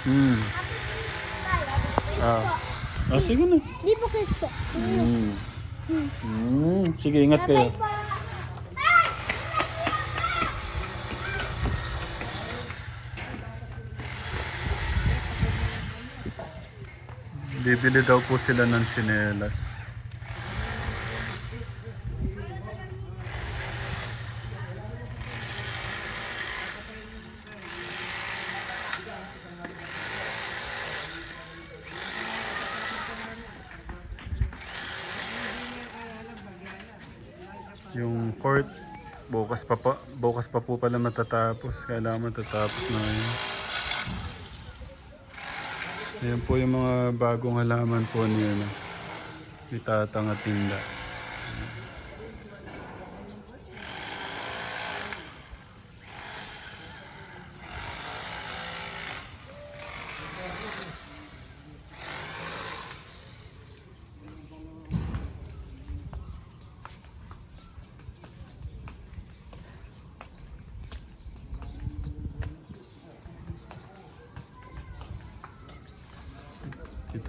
Hmm. Ah. Ah, sige na. Di po Kristo. Hmm. Hmm. Sige, ingat kayo. Bibili daw po sila ng sinelas. Yung court, bukas pa po, bukas pa po pala matatapos. Kailangan matatapos na ngayon. Ayan po yung mga bagong halaman po niya na ni Tatang at Tinda.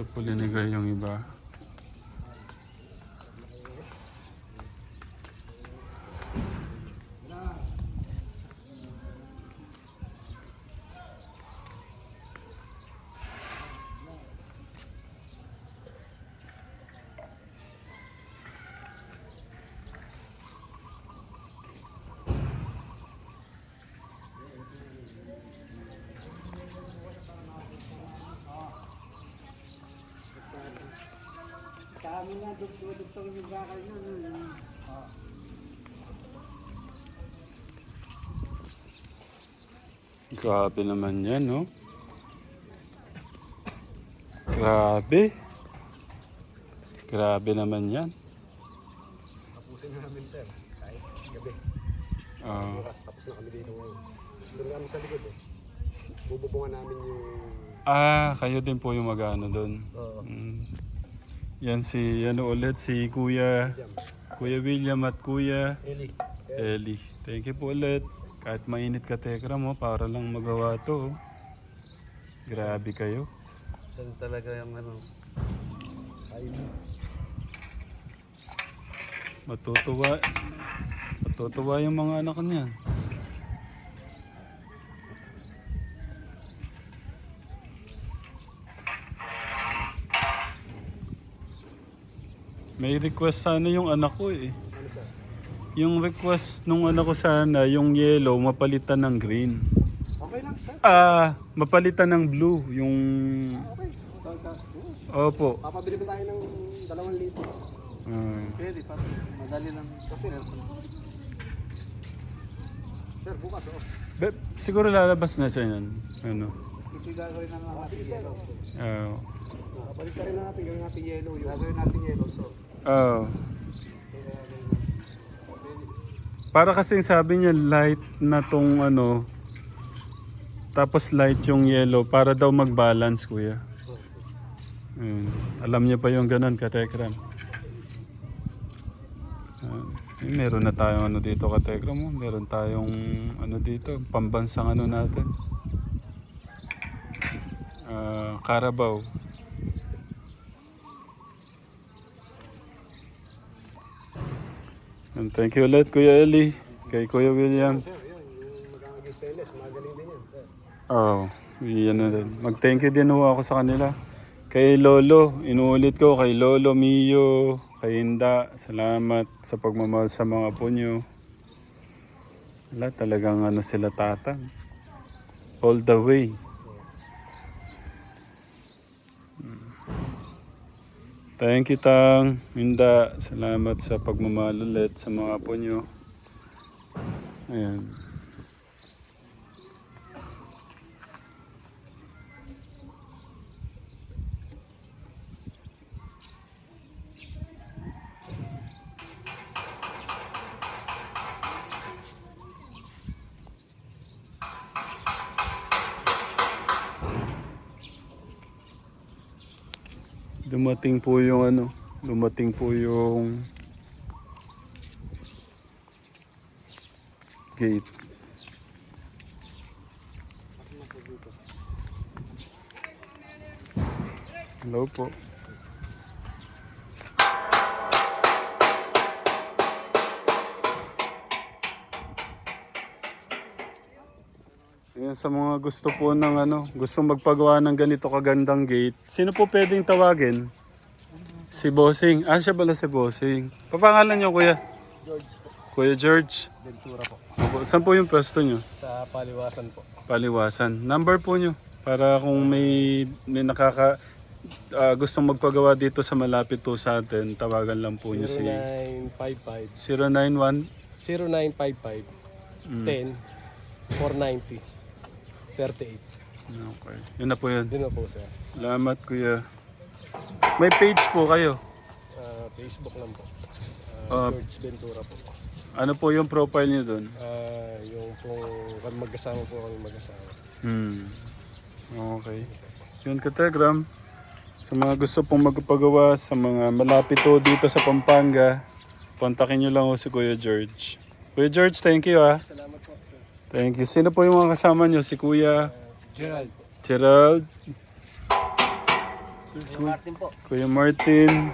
Dito po linigay yung iba. Sa amin nga, dugtong yung bakal na. no? Grabe naman yan, no? Grabe. Grabe naman yan. Tapusin namin, sir. Kahit gabi. Ah, Bukas, tapos na kami dito ngayon. Doon kami sa likod eh. Bububungan namin yung... ah, kayo din po yung mag-ano doon. Oo. Mm. Yan si, ano ulit, si Kuya. Kuya William at Kuya Eli. Eli. Thank you po ulit. Kahit mainit ka tekra mo, para lang magawa to. oh. Grabe kayo. Yan talaga yung ano... Matutuwa. Matutuwa yung mga anak niya. May request sana yung anak ko eh. Ano, sir? Yung request nung anak ko sana, yung yellow, mapalitan ng green. Okay lang, sir. Ah, mapalitan ng blue, yung... Okay. So, so, oh, Opo. papabili ba tayo ng dalawang libo? Ah. Pwede, pa. Madali lang. Kasi, sir, bukas, oh. Be- siguro lalabas na siya yan. Ano? Ito yung gagawin na lang natin yellow. Ah. Balik ka rin na natin, gawin natin yellow. Yung gagawin natin yellow, so. Ah. Para kasi sabi niya light na tong ano tapos light yung yellow para daw mag-balance kuya. Ayun. Alam niya pa yung ganun katekram. Ah, eh, meron na tayong ano dito katekram mo. Meron tayong ano dito, pambansang ano natin. Ah, Carabao. And thank you ulit Kuya Eli. Kay Kuya William. Oo. Oh, yan na din. Mag-thank you din ho ako sa kanila. Kay Lolo, inuulit ko kay Lolo Mio, kay Hinda, salamat sa pagmamahal sa mga apo nyo. Wala talagang ano sila tatang. All the way. Thank you, Tang. Hinda, salamat sa pagmamahal ulit sa mga apo nyo. Ayan. dumating po yung ano dumating po yung gate. Hello po. Sa mga gusto po ng ano, gusto magpagawa ng ganito kagandang gate. Sino po pwedeng tawagin? Si Bossing. Ah, siya pala si Bossing. Papangalan niyo, kuya? George po. Kuya George. Ventura po. Opo, Saan po yung pwesto niyo? Sa paliwasan po. Paliwasan. Number po nyo. Para kung may, may nakaka... ah, gustong magpagawa dito sa malapit po sa atin, tawagan lang po nyo si 0955 091 0955 Mm. 10 490 38. Okay. Yun na po yun. Yun na po sir. Salamat kuya. May page po kayo. Ah, Facebook lang po. Ah. Ah, George Ventura po. Ano po yung profile nyo doon? Ah, yung pong kami mag-asama po kami mag-asama. Hmm. Okay. Yun kategram. Sa mga gusto pong magpagawa sa mga malapit po dito sa Pampanga, kontakin nyo lang ho si Kuya George. Kuya George, thank you ah. Salamat po. Thank you. Sino po yung mga kasama nyo? Si Kuya Gerald. Gerald, Si Martin po. Kuya Martin,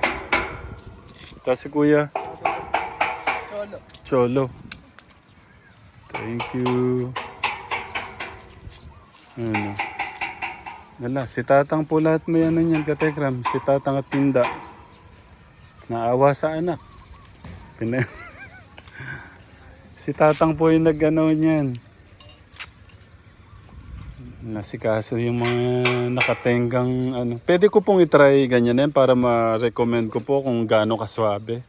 tapos si Kuya Cholo. Cholo. Thank you. Ano? Wala, si Tatang po lahat may ano niyan, katekram. Si Tatang at Tinda. Naawa sa anak. Pina... si Tatang po yung nag-ano niyan. Nasikaso yung mga nakatenggang ano. Pwede ko pong itry ganyan yan para ma-recommend ko po kung gaano kaswabe.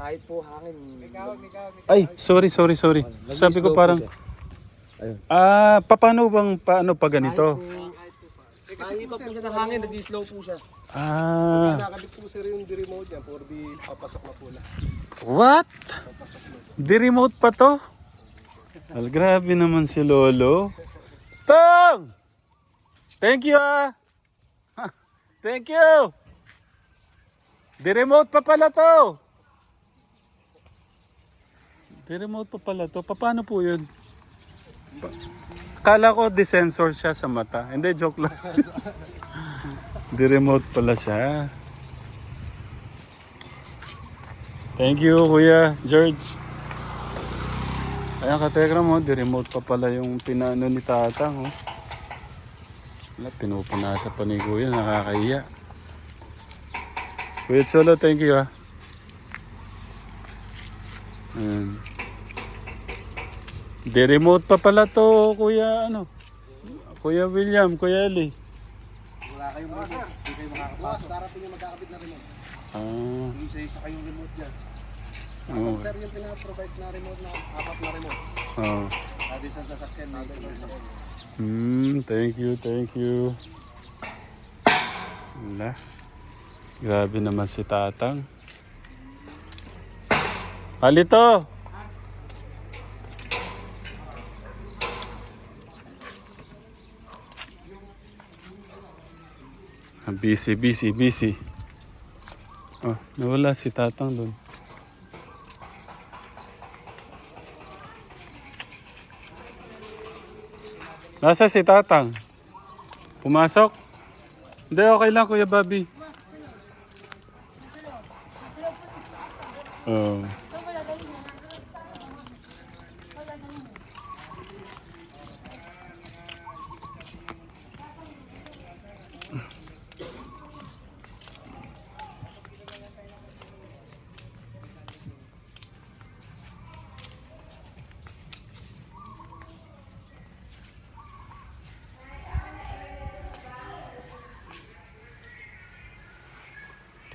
Kahit po hangin. Ay, sorry, sorry, sorry. Sabi ko parang, ah, paano bang, paano pa ganito? Kahit pa po siya ng hangin, nag-slow po siya. Ah, Nakadip po sir yung remote niya for the papasok na po lang. what? Di-remote pa to? Al, grabe naman si Lolo. Tong! Thank you ah! Ha, Thank you! Di-remote pa pala to! Di-remote pa pala to. Pa- Paano po yun? Pa- Kala ko di-sensor siya sa mata. Hindi, joke lang. Di-remote pala siya. Thank you, Kuya George. Ayan, katekra mo, di-remote pa pala yung pinano ni Tatang, oh. Wala, pinupunasa pa ni Kuya, nakakahiya. Kuya Cholo, thank you, ah. Ayan. Di-remote pa pala to, Kuya, ano? Kuya William, Kuya Eli. Wala kayong remote. Hindi kayo makakapasok. darating yung magkakabit na remote. Ah, Isa-isa kayong remote dyan. oo. Sir, yung pinaka-provide na remote na apat na remote. Oh. Dati sa sasakyan, may isang remote. Hmm, thank you, thank you. Wala. Grabe naman si Tatang. Kalito! Ah, Busy, busy, busy. Oh, nawala si Tatang doon. Nasa si Tatang? Pumasok? Hindi, okay lang Kuya Bobby. Oh.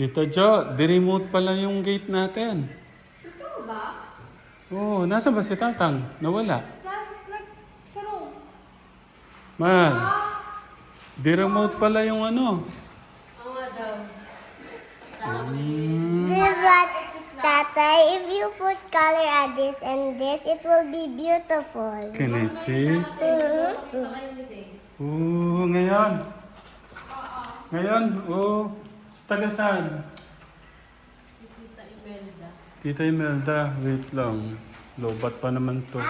Tita Jo, di-remote pala yung gate natin. Totoo ba? Oo, oh, nasa ba si Tatang? Nawala. Sa, nags, sa room. Man, di-remote pala yung ano. Ang nga daw. Diba, Tatay, if you put color at this and this, it will be beautiful. Can I see? Oo, ngayon. Ngayon, oo. Sa taga saan? Si Tita Imelda. Tita Imelda, wait lang. Lobat pa naman to.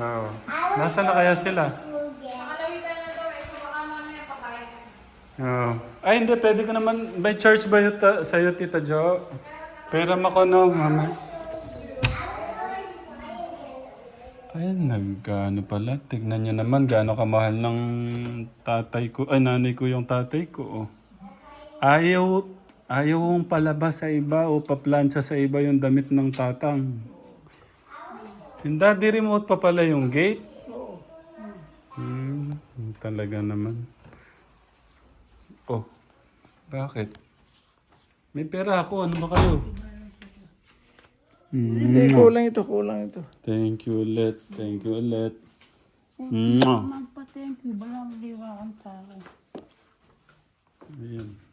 Oo. Nasaan na kaya sila? Eh. Oo. Ay, hindi. Pwede ko naman. May church ba yun ta- sa'yo, Tita Jo? Pera mo ko, no, mama. Ay, nagkano pala. Tignan niyo naman gaano kamahal ng tatay ko. Ay, nanay ko yung tatay ko. Oh. Ayaw, ayaw kong palabas sa iba o paplansya sa iba yung damit ng tatang. Hindi, di remote pa pala yung gate. Hmm, talaga naman. Oh, bakit? May pera ako. Ano ba kayo? Hindi, Mm. kulang ito, kulang ito. Thank you ulit. Thank you ulit. Mwah. Magpa-thank you, walang liwakan tao. Ayan.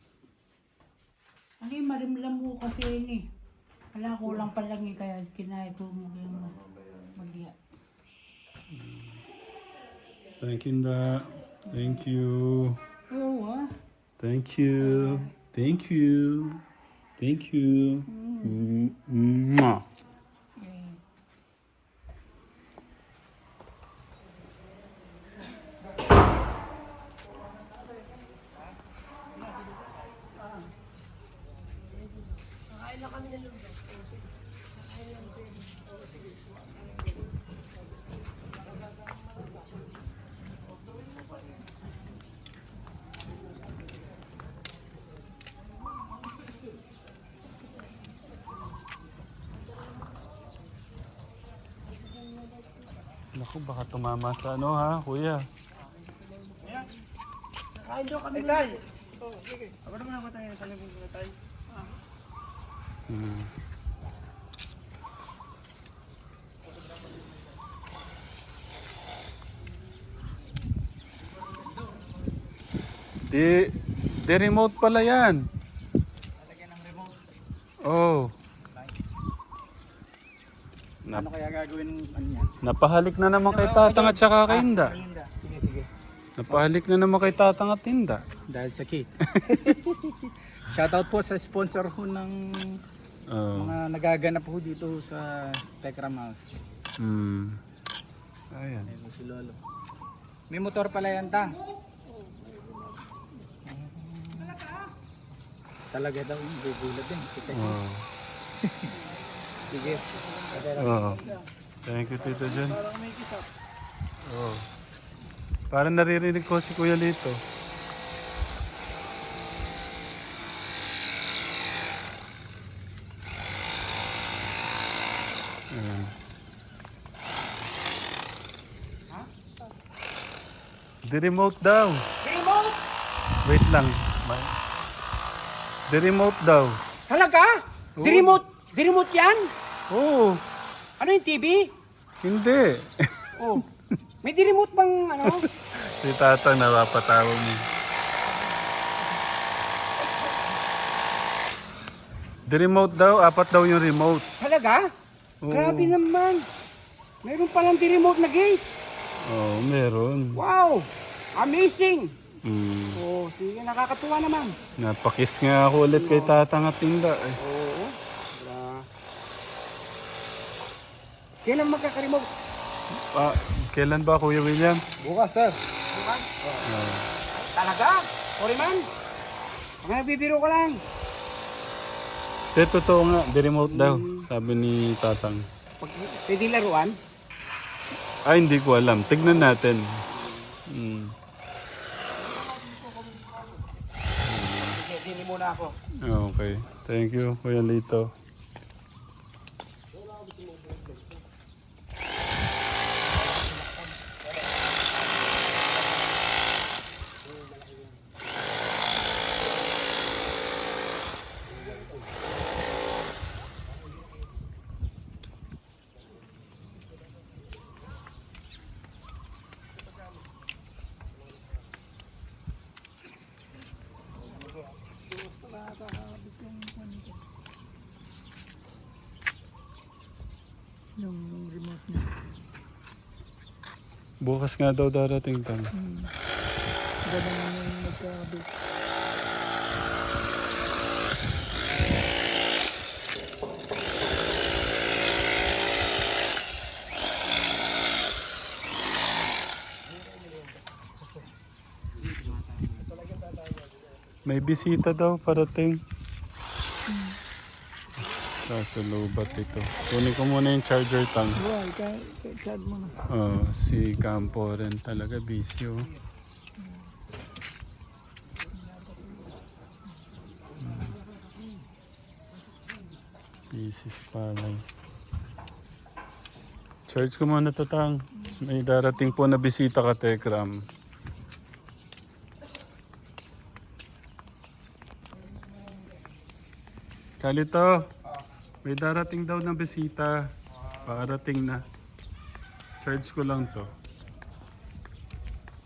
Marimlam mo kasi yun eh. Wala kulang pa lang eh, kaya kinaya ko mo yung mag-iya. Thank you, Nda. Thank you. Oo ah. Thank you. Thank you. Thank you. Mm. Mwah. Naku, baka tumama sa ano ha, kuya. Ay, tay! Oh, sige. Ako naman ako tayo sa labong na tayo. Hmm. Di, di remote pala yan. Oh. Ano kaya gagawin ng ano niya? Napahalik na naman kay Tatang at saka kay Inda. Sige, sige. Napahalik na naman kay Tatang at Inda. Dahil sa cake. Shoutout po sa sponsor ho ng Oh. mga nagaganap po dito sa Tekram House. Hmm. Ayan. Ayun si Lolo. May motor pala yan, Tang. Talaga daw, gugulat din. Sige. Oh. Sige. Oh. Thank you, Tito John. Oh. Parang naririnig ko si Kuya Lito. The remote daw. Remote! Wait lang. Ma- The remote daw. Talaga? Di-remote? Di-remote yan? Oh, Ano yung TV? hindi. Oh. May di-remote bang ano? si Tata napapatawag niya. The remote daw, apat daw yung remote. Talaga? Oo. Grabe naman. Meron palang di-remote na gate. Oo, oh, meron. Wow! Amazing! Mm. Oh, sige, nakakatuwa naman. Napakis nga ako ulit kay Tatang at Tinda. Eh. Oo. Wala. Kailan magkaka-remote? Ah, kailan ba Kuya William? Bukas, sir. Bukas? Talaga? Sorry man. Mga nagbibiro ka lang. Eh, totoo nga, the remote daw, sabi ni Tatang. Pag, pwede laruan? Ay, hindi ko alam. Tignan natin. Mm. Dini muna ako. Okay. Thank you, Kuya Lito. Bukas nga daw darating tang. Ganun yung nagkabit. May bisita daw parating. Kaso lobat ito. Kunin ko muna yung charger tang. Why? Chat mo na. Oh, si Campo rin talaga busy oh. Busy si Palay. Charge ko muna to tang. May darating po na bisita ka, Tekram. Kalito, may darating daw na bisita. Parating na. Charge ko lang to.